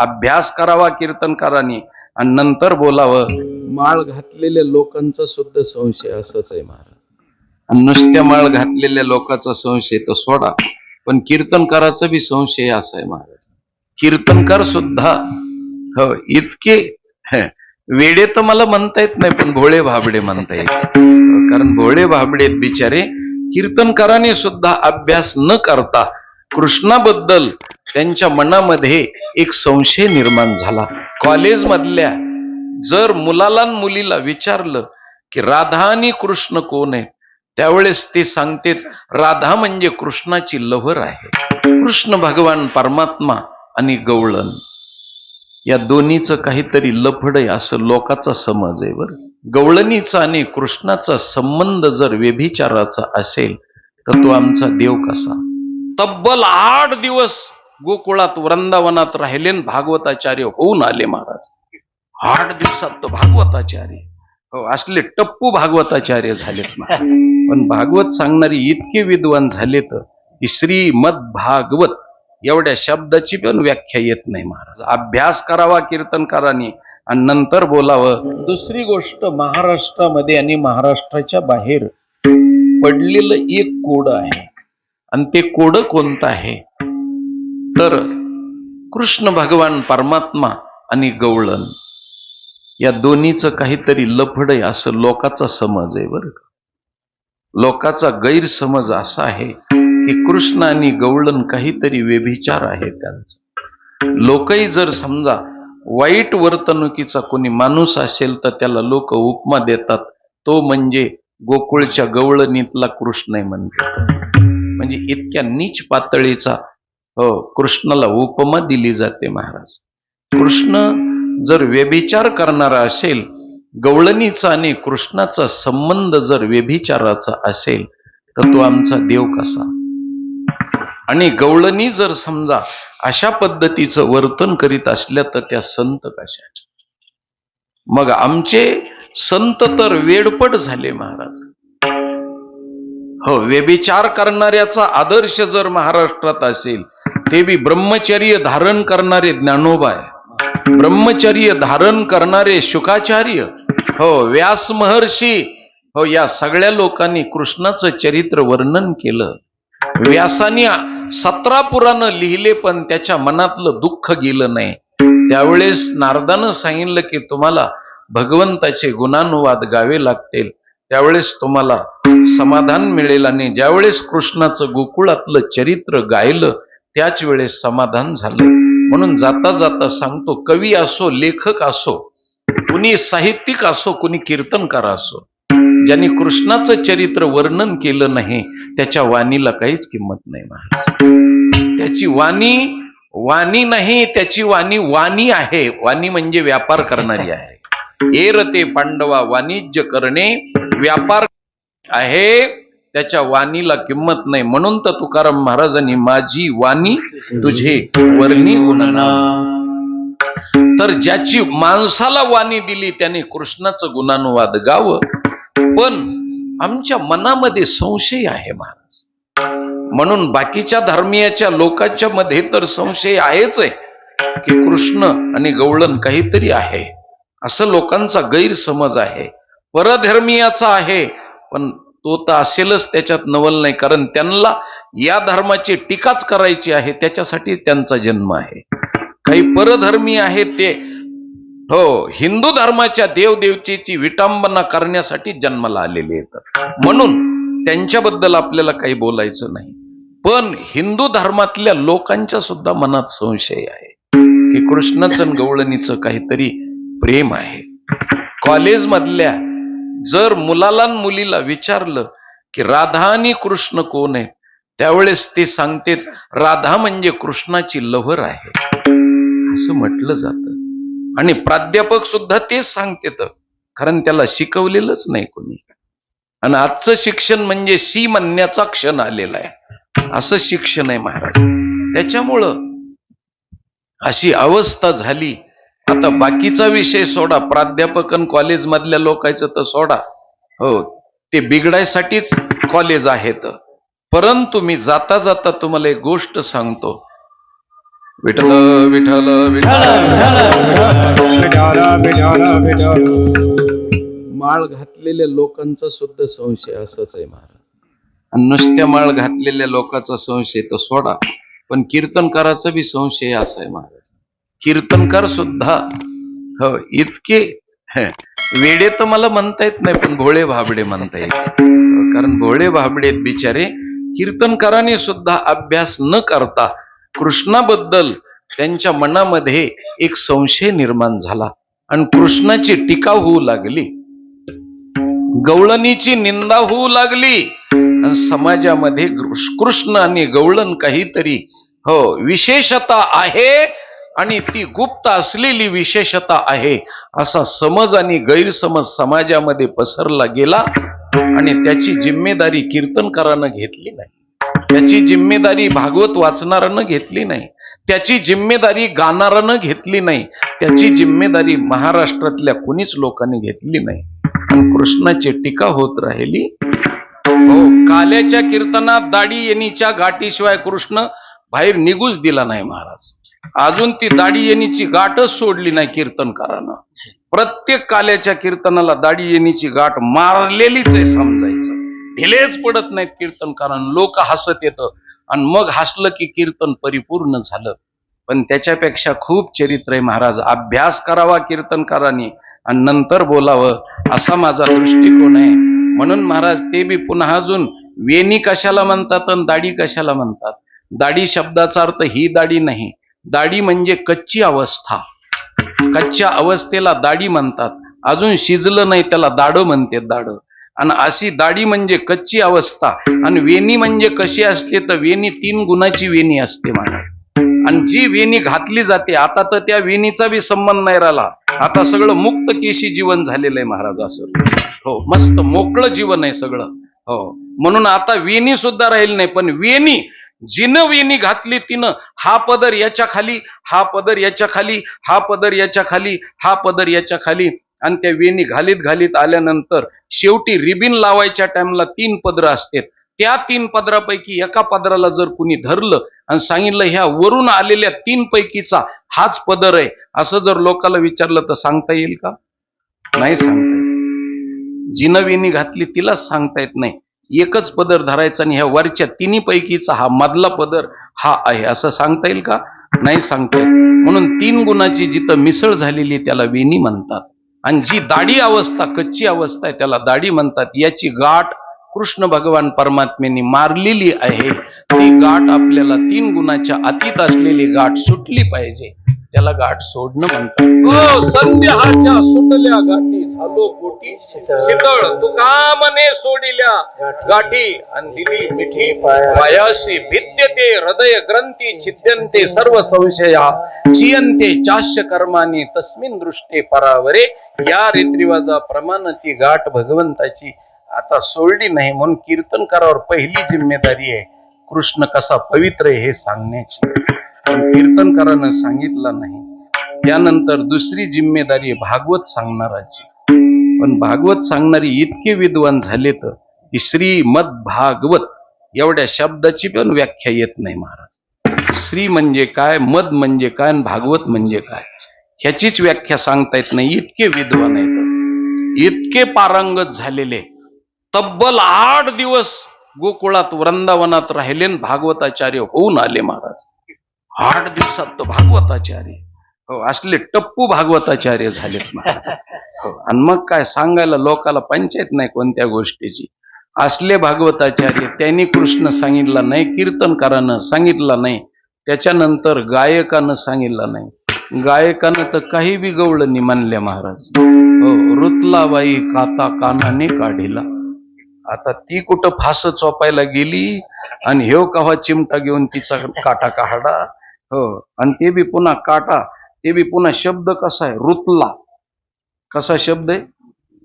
अभ्यास करावा कीर्तनकारांनी आणि नंतर बोलावं. माळ घातलेल्या लोकांचा सुद्धा संशय असंच आहे महाराज. आणि नुसत्या माळ घातलेल्या लोकांचा संशय तो सोडा. पण कीर्तनकाराचा बी संशय असा आहे महाराज. कीर्तनकार सुद्धा हो इतके वेडे तर मला म्हणता येत नाही पण भोळे भाबडे म्हणता येत कारण भोळे भाबडे बिचारे. कीर्तनकाराने सुद्धा अभ्यास न करता कृष्णाबद्दल त्यांच्या मनामध्ये एक संशय निर्माण झाला. कॉलेजमधल्या जर मुलाला मुलीला विचारलं की राधा आणि कृष्ण कोण आहे त्यावेळेस ते सांगते राधा म्हणजे कृष्णाची लहर आहे. कृष्ण भगवान परमात्मा आणि गवळण. या दोन्हीचं काहीतरी लफड आहे असं लोकांचा समज आहे बरं. गवळणीचा आणि कृष्णाचा संबंध जर व्यभिचाराचा असेल तर तो आमचा देव कसा? तब्बल आठ दिवस गोकुळात वृंदावनात राहिले भागवताचार्य होऊन आले महाराज. आठ दिवसात तो भागवताचार्य. हो असले टप्पू भागवताचार्य झालेत महाराज. पण भागवत सांगणारी इतके विद्वान झालेत की श्रीमद भागवत एवढ्या शब्दाची पण व्याख्या येत नाही महाराज. अभ्यास करावा कीर्तनकारांनी आणि नंतर बोलावं. दुसरी गोष्ट महाराष्ट्रामध्ये आणि महाराष्ट्राच्या बाहेर पडलेलं एक कोड आहे. आणि ते कोड कोणतं आहे? तर कृष्ण भगवान परमात्मा आणि गवळण या दोन्हीचं काहीतरी लफड आहे असं लोकाचा समज आहे बरं लोकाचा गैरसमज असा आहे की कृष्ण आणि गवळण काहीतरी व्यभिचार आहे त्यांचा. लोकही जर समजा वाईट वर्तणुकीचा कोणी माणूस असेल तर त्याला लोक उपमा देतात तो म्हणजे गोकुळच्या गवळणीतला कृष्ण आहे म्हणते म्हणजे इतक्या नीच पातळीचा हो कृष्णाला उपमा दिली जाते महाराज. कृष्ण जर व्यभिचार करणारा असेल गवळणीचा आणि कृष्णाचा संबंध जर व्यभिचाराचा असेल तर तो आमचा देव कसा? आणि गवळणी जर समजा अशा पद्धतीचं वर्तन करीत असल्या तर त्या संत कशा मग आमचे संत तर वेडपट झाले महाराज. हो व्यभिचार करणाऱ्याचा आदर्श जर महाराष्ट्रात असेल ते बी ब्रह्मचर्य धारण करणारे ज्ञानोबा आहे. ब्रह्मचर्य धारण करणारे शुकाचार्य. हो व्यास महर्षी. हो या सगळ्या लोकांनी कृष्णाचं चरित्र वर्णन केलं. व्यासाने सतरा पुराणं लिहिले पण त्याच्या मनातलं दुःख गेलं नाही. त्यावेळेस नारदानं सांगितलं की तुम्हाला भगवंताचे गुणानुवाद गावे लागतील. त्यावेळेस तुम्हाला समाधान मिळेल आणि ज्यावेळेस कृष्णाचं गोकुळातलं चरित्र गायलं त्याच वेळेस समाधान झालं. म्हणून जाता जाता सांगतो कवी असो लेखक असो कुणी साहित्यिक असो कुणी कीर्तनकार असो ज्यांनी कृष्णाचं चरित्र वर्णन केलं नाही त्याच्या वाणीला काहीच किंमत नाही महाराज. त्याची वाणी वाणी नाही त्याची वाणी वाणी आहे. वाणी म्हणजे व्यापार करणारी आहे. एरते पांडवा वाणिज्य करणे व्यापार आहे. त्याच्या वाणीला किंमत नाही. म्हणून तर तुकाराम महाराजांनी माझी वाणी तुझे वर्णी गुणना तर ज्याची माणसाला वाणी दिली त्याने कृष्णाचं गुणानुवाद गावं. पण आमच्या मनामध्ये संशय आहे महाराज. म्हणून बाकीच्या धर्मीयाच्या लोकांच्या मध्ये तर संशय आहेच आहे की कृष्ण आणि गवळण काहीतरी आहे. असं लोकांचा गैरसमज आहे. परधर्मीयाचा आहे पण तो तर असेलच त्याच्यात नवल नाही. कारण त्यांना या धर्माची टीकाच करायची आहे त्याच्यासाठी त्यांचा जन्म आहे. काही परधर्मी आहेत ते हो हिंदू धर्माच्या देवदेवतेची विटंबना करण्यासाठी जन्माला आलेले येतात म्हणून त्यांच्याबद्दल आपल्याला काही बोलायचं नाही. पण हिंदू धर्मातल्या लोकांच्या सुद्धा मनात संशय आहे की कृष्णाचं गवळणीचं काहीतरी प्रेम आहे. कॉलेजमधल्या जर मुलाला मुलीला विचारलं की राधा आणि कृष्ण कोण आहे त्यावेळेस ते सांगतेत राधा म्हणजे कृष्णाची लहर आहे. असं म्हटलं जात. आणि प्राध्यापक सुद्धा तेच सांगतेत. कारण त्याला शिकवलेलंच नाही कोणी. आणि आजचं शिक्षण म्हणजे सी म्हणण्याचा क्षण आलेला आहे. असं शिक्षण आहे महाराज. त्याच्यामुळं अशी अवस्था झाली आता बाकीचा विषय सोडा. प्राध्यापक कॉलेज मधल्या लोकांचं तर सोडा. हो ते बिघडायसाठीच कॉलेज आहेत. परंतु मी जाता जाता तुम्हाला एक गोष्ट सांगतो. विठल विठल विठल माळ घातलेल्या लोकांचा सुद्धा संशय असाच आहे महाराज. आणि नुसत्या माळ घातलेल्या लोकांचा संशय तर सोडा. पण कीर्तनकाराचा बी संशय असा आहे महाराज. कीर्तनकार सुद्धा. हो इतके वेडे तर मला म्हणता येत नाही पण भोळे भाबडे म्हणता येत हो, कारण भोळे भाबडे बिचारे. कीर्तनकाराने सुद्धा अभ्यास न करता कृष्णाबद्दल त्यांच्या मनामध्ये एक संशय निर्माण झाला आणि कृष्णाची टीका होऊ लागली. गवळणीची निंदा होऊ लागली आणि समाजामध्ये कृष्ण आणि गवळण काहीतरी हो विशेषता आहे आणि ती गुप्त असलेली विशेषता आहे असा समज आणि गैरसमज समाजामध्ये पसरला गेला आणि त्याची जिम्मेदारी कीर्तनकारानं घेतली नाही. त्याची जिम्मेदारी भागवत वाचणाऱ्यानं घेतली नाही. त्याची जिम्मेदारी गाणाऱ्यानं घेतली नाही. त्याची जिम्मेदारी महाराष्ट्रातल्या कुणीच लोकांनी घेतली नाही. कृष्णाची टीका होत राहिली. हो काल्याच्या कीर्तनात दाढी येणीच्या गाठीशिवाय कृष्ण बाहेर निघूच दिला नाही महाराज. अजून ती दाढी येणीची गाठच सोडली नाही कीर्तनकारानं. प्रत्येक काल्याच्या कीर्तनाला दाढी येणीची गाठ मारलेलीच आहे समजायचं. ढिलेच पडत नाहीत कीर्तनकारांना. लोक हसत येतं. आणि मग हसलं की कीर्तन परिपूर्ण झालं. पण त्याच्यापेक्षा खूप चरित्र आहे महाराज. अभ्यास करावा कीर्तनकारांनी आणि नंतर बोलावं असा माझा दृष्टिकोन आहे. म्हणून महाराज ते बी पुन्हा अजून वेणी कशाला म्हणतात आणि दाढी कशाला म्हणतात? दाढी शब्दाचा अर्थ ही दाढी नाही. दाढी म्हणजे कच्ची अवस्था. कच्च्या अवस्थेला दाढी म्हणतात. अजून शिजलं नाही त्याला दाढं म्हणते दाढ. आणि अशी दाढी म्हणजे कच्ची अवस्था. आणि वेणी म्हणजे कशी असते? तर वेणी तीन गुणाची वेणी असते म्हणा. आणि जी वेणी घातली जाते आता तर त्या वेणीचा बी संबंध नाही राहिला. आता सगळं मुक्त केशी जीवन झालेलं आहे महाराज असं. हो मस्त मोकळं जीवन आहे सगळं. हो म्हणून आता वेणी सुद्धा राहील नाही पण वेणी जिनं वेणी घातली तिनं हा पदर याच्या खाली हा पदर याच्या खाली हा पदर याच्या खाली हा पदर याच्या खाली. आणि त्या वेणी घालीत घालीत आल्यानंतर शेवटी रिबिन लावायच्या टाइमला तीन पदर असतात. त्या तीन पदरापैकी एका पदराला जर कुणी धरलं आणि सांगितलं ह्या वरून आलेल्या तीन पैकीचा हाच पदर आहे असं जर लोकाला विचारलं तर सांगता येईल का? नाही सांगता येईल जिनं वेणी घातली तिलाच सांगता येत नाही. एकच पदर धरायचा आणि ह्या वरच्या तिन्ही पैकीचा हा मधला पदर हा आहे. असं सांगता येईल का? नाही सांगता येईल म्हणून तीन गुणाची जिथं मिसळ झालेली त्याला वेणी म्हणतात. आणि जी दाढी अवस्था कच्ची अवस्था आहे त्याला दाढी म्हणतात. याची गाठ कृष्ण भगवान परमात्मेने मारलेली आहे. ती गाठ आपल्याला तीन गुणाच्या अतीत असलेली गाठ सुटली पाहिजे. त्याला गाठ सोडणं म्हणतात. हो संध्याच्या सुटल्या गाठी झालो पोटी. शीतळ. तुका मने सोडिल्या गाठी. आणि दिली मिठी. पायाशी. भिद्यते हृदय ग्रंथी छिद्यंते सर्व संशया. चियंते चाश्य कर्माने तस्मिन दृष्टे परावरे. या रीतिरिवाजाप्रमाणे ती गाठ भगवंताची आता सोडली नाही म्हणून कीर्तनकारावर पहिली जिम्मेदारी आहे. कृष्ण कसा पवित्र आहे हे सांगण्याची. पण कीर्तनकारानं सांगितलं नाही. त्यानंतर दुसरी जिम्मेदारी भागवत सांगणाराची. पण भागवत सांगणारी इतके विद्वान झाले तर की श्रीमद भागवत एवढ्या शब्दाची पण व्याख्या येत नाही महाराज. श्री म्हणजे काय मद म्हणजे काय आणि भागवत म्हणजे काय? ह्याचीच व्याख्या सांगता येत नाही. इतके विद्वान आहेत. इतके पारंगत झालेले तब्बल आठ दिवस गोकुळात वृंदावनात राहिले भागवताचार्य होऊन आले महाराज. आठ दिवसात तर भागवताचार्य. हो असले टप्पू भागवताचार्य झालेत महाराज. हो आणि मग काय सांगायला लोकाला पंचायत नाही कोणत्या गोष्टीची. असले भागवताचार्य त्यांनी कृष्ण सांगितला नाही कीर्तनकारानं सांगितलं नाही त्याच्यानंतर गायकानं सांगितलं नाही. गायकानं तर काही बी गवळणी मानले महाराज. हो रुतलाबाई काता कानाने काढिला. आता ती कुठं फास चोपायला गेली आणि हेव कव्हा चिमटा घेऊन तिचा काटा काढा हो. आणि ते बी पुन्हा काटा ते बी पुन्हा शब्द कसा आहे? रुतला. कसा शब्द आहे?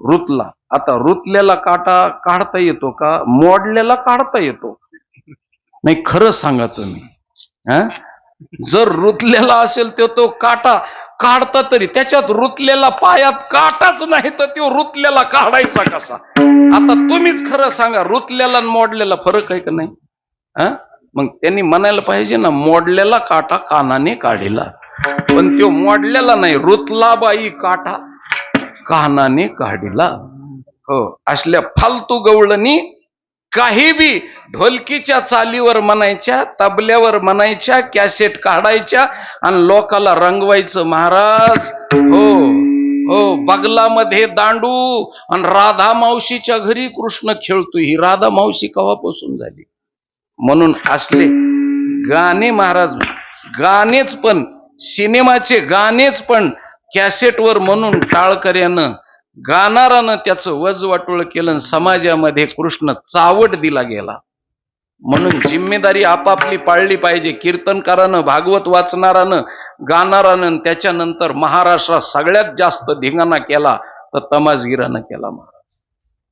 रुतला. आता रुतलेला काटा काढता येतो का? मोडलेला काढता येतो. नाही खरं सांगा तुम्ही. हा? जर रुतलेला असेल तर तो काटा काढता तरी त्याच्यात रुतलेला पायात काटाच नाही तर तो रुतलेला काढायचा कसा? आता तुम्हीच खरं सांगा रुतलेला आणि मोडलेला फरक आहे का नाही? हा? मग त्यांनी म्हणायला पाहिजे ना मोडलेला काटा कानाने काढिला. पण तो मोडलेला नाही रुतलाबाई काटा कानाने काढिला. हो असल्या फालतू गवळणी काही बी ढोलकीच्या चालीवर म्हणायच्या तबल्यावर म्हणायच्या कॅसेट काढायच्या आणि लोकाला रंगवायचं. महाराज हो हो बगलामध्ये दांडू आणि राधा मावशीच्या घरी कृष्ण खेळतो ही राधा मावशी कवापासून झाली? म्हणून असले गाणे महाराज गाणेच पण सिनेमाचे गाणेच पण कॅसेटवर म्हणून टाळकऱ्यानं गाणारानं त्याचं वज वाटोळ केलं समाजामध्ये कृष्ण चावट दिला गेला. म्हणून जिम्मेदारी आपापली पाळली पाहिजे. कीर्तनकारानं भागवत वाचणारानं गाणारानं त्याच्यानंतर महाराष्ट्रात सगळ्यात जास्त धिंगाणा केला तर तमाजगिरानं केला महाराज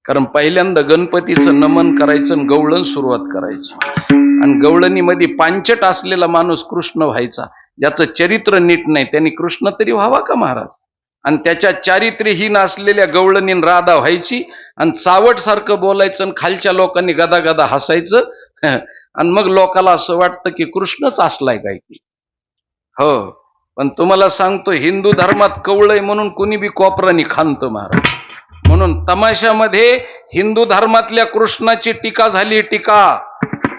कारण पहिल्यांदा गणपतीचं नमन करायचं आणि गवळण सुरुवात करायची. आणि गवळणीमध्ये पांचट असलेला माणूस कृष्ण व्हायचा. ज्याचं चरित्र नीट नाही. त्यांनी कृष्ण तरी व्हावा का महाराज? आणि त्याच्या चारित्र्यहीन असलेल्या गवळणीन राधा व्हायची आणि चावट सारखं बोलायचं आणि खालच्या लोकांनी गदा गदा हसायचं. आणि मग लोकाला असं वाटतं की कृष्णच असलाय काय की? हो. पण तुम्हाला सांगतो हिंदू धर्मात कवळय म्हणून कुणी बी कोपरानी खांत महाराज. म्हणून तमाशामध्ये हिंदू धर्मातल्या कृष्णाची टीका झाली टीका.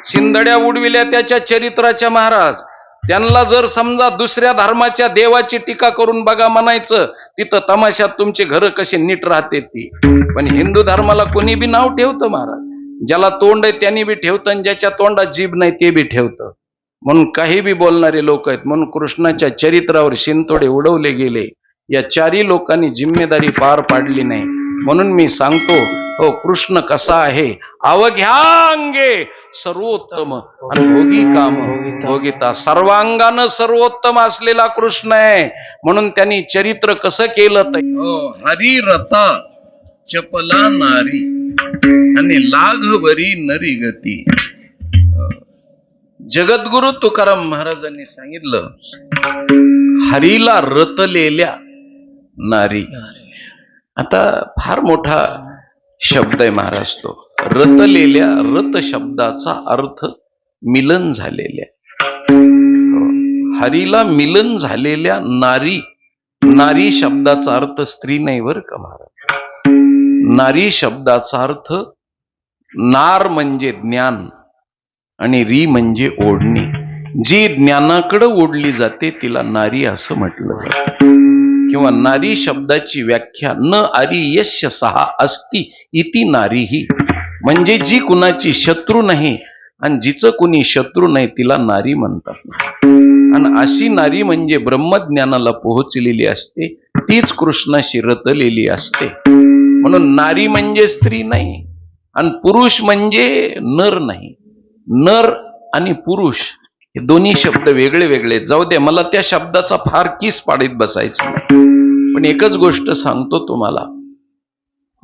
शिंदड्या उडविल्या त्याच्या चरित्राच्या महाराज. त्यांना जर समजा दुसऱ्या धर्माच्या देवाची टीका करून बघा म्हणायचं तिथं तमाशात तुमचे घर कसे नीट राहते ती. पण हिंदू धर्माला कोणी बी नाव ठेवतं महाराज? ज्याला तोंड आहे त्यांनी बी ठेवतं आणि ज्याच्या तोंडात जीभ नाही ते बी ठेवतं. म्हणून काही बी बोलणारे लोक आहेत म्हणून कृष्णाच्या चरित्रावर शिंतोडे उडवले गेले. या चारी लोकांनी जिम्मेदारी पार पाडली नाही. म्हणून मी सांगतो हो कृष्ण कसा आहे? अवघ्या अंगे सर्वोत्तम आणि भोगी काम. भोगिता सर्वांगानं सर्वोत्तम असलेला कृष्ण आहे. म्हणून त्यांनी चरित्र कसं केलं तर हो, हरी रता चपला नारी आणि लाघवरी नरी गती. जगद्गुरु तुकाराम महाराजांनी सांगितलं हरीला रतलेल्या नारी. आता फार मोठा शब्द आहे महाराज तो. रतलेल्या रत शब्दाचा अर्थ मिलन झालेल्या हो. हरीला मिलन झालेल्या नारी नारी शब्दाचा अर्थ स्त्री नाही बर का महाराज? नारी शब्दाचा अर्थ नार म्हणजे ज्ञान आणि री म्हणजे ओढणी. जी ज्ञानाकडे ओढली जाते तिला नारी असं म्हटलं जातं. किंवा नारी शब्दाची व्याख्या न आरी यश सहा असती इति नारी ही म्हणजे जी कुणाची शत्रू नाही आणि जिचं कुणी शत्रू नाही तिला नारी म्हणतात. आणि अशी नारी म्हणजे ब्रह्मज्ञानाला पोहोचलेली असते तीच कृष्णाशी रतलेली असते. म्हणून नारी म्हणजे स्त्री नाही आणि पुरुष म्हणजे नर नाही. नर आणि पुरुष हे दोन्ही शब्द वेगळे वेगळे जाऊ दे मला त्या शब्दाचा फार किस पाडीत बसायचं पण एकच गोष्ट सांगतो तुम्हाला.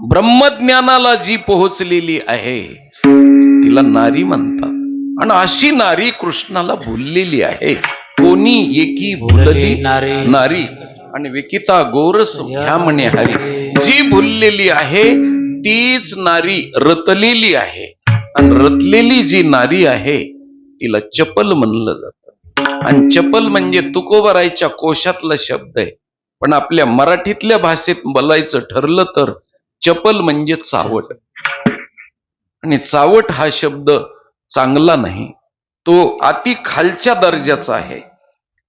ब्रह्मज्ञानाला जी पोहोचलेली आहे तिला नारी म्हणतात. आणि अशी नारी कृष्णाला भुललेली आहे. कोणी एकी भुलली नारी. आणि विकिता गोरस ह्या म्हणे हरी. जी भुललेली आहे तीच नारी रतलेली आहे. आणि रतलेली जी नारी आहे तिला चपल म्हणलं जातं. आणि चपल म्हणजे तुकोबरायच्या कोशातला शब्द आहे. पण आपल्या मराठीतल्या भाषेत बोलायचं ठरलं तर चपल म्हणजे चावट. आणि चावट हा शब्द चांगला नाही. तो अति खालच्या दर्जाचा आहे.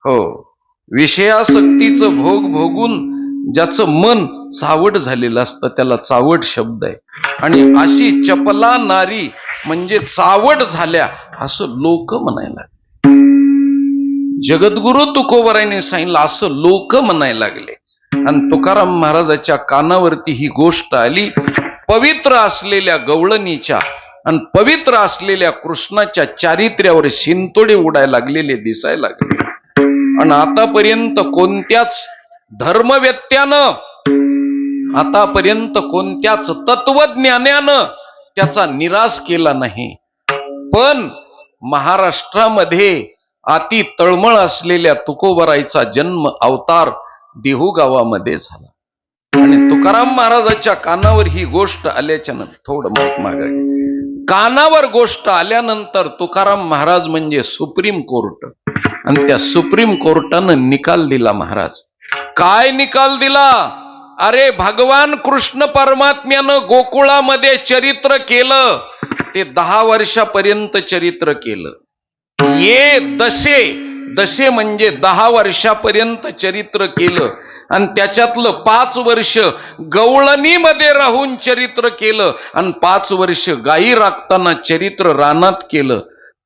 हो. विषयासक्तीचं भोग भोगून ज्याचं मन चावट झालेलं असतं त्याला चावट शब्द आहे. आणि अशी चपला नारी म्हणजे चावट झाल्या असं लोक म्हणायला लागले. जगद्गुरु तुकोबरायने सांगितलं असं लोक म्हणायला लागले. आणि तुकाराम महाराजाच्या कानावरती ही गोष्ट आली पवित्र असलेल्या गवळणीच्या आणि पवित्र असलेल्या कृष्णाच्या चारित्र्यावर शिंतोडे उडायला लागलेले दिसायला लागले. आणि आतापर्यंत कोणत्याच धर्मव्यत्यानं आतापर्यंत कोणत्याच तत्वज्ञानानं त्याचा निराश केला नाही. पण महाराष्ट्रामध्ये अति तळमळ असलेल्या तुकोबराईचा जन्म अवतार देहू गावामध्ये झाला. आणि तुकाराम महाराजाच्या कानावर ही गोष्ट आल्याच्यानंतर थोडं माग कानावर गोष्ट आल्यानंतर तुकाराम महाराज म्हणजे सुप्रीम कोर्ट. आणि त्या सुप्रीम कोर्टानं निकाल दिला महाराज. काय निकाल दिला? अरे भगवान कृष्ण परमात्म्यानं गोकुळामध्ये चरित्र केलं. ते दहा वर्षापर्यंत चरित्र केलं. ये दशे दशे म्हणजे दहा वर्षापर्यंत चरित्र केलं. आणि त्याच्यातलं पाच वर्ष गवळणीमध्ये राहून चरित्र केलं. आणि पाच वर्ष गायी राखताना चरित्र रानात केलं.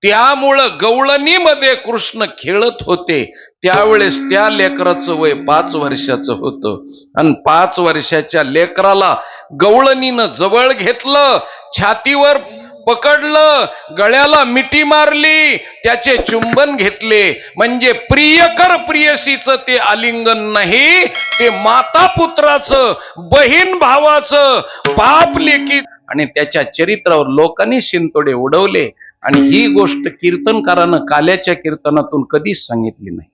त्यामुळं गवळणीमध्ये कृष्ण खेळत होते. त्यावेळेस त्या लेकराचं वय पाच वर्षाचं होतं. आणि पाच वर्षाच्या लेकराला गवळणीनं जवळ घेतलं छातीवर पकडलं गळ्याला मिठी मारली त्याचे चुंबन घेतले. म्हणजे प्रियकर प्रियसीचं ते आलिंगन नाही ते माता पुत्राचं बहीण भावाचं बाप लेखी आणि त्याच्या चरित्रावर लोकांनी शिंतोडे उडवले. आणि ही गोष्ट कीर्तनकारानं काल्याच्या कीर्तनातून कधीच सांगितली नाही.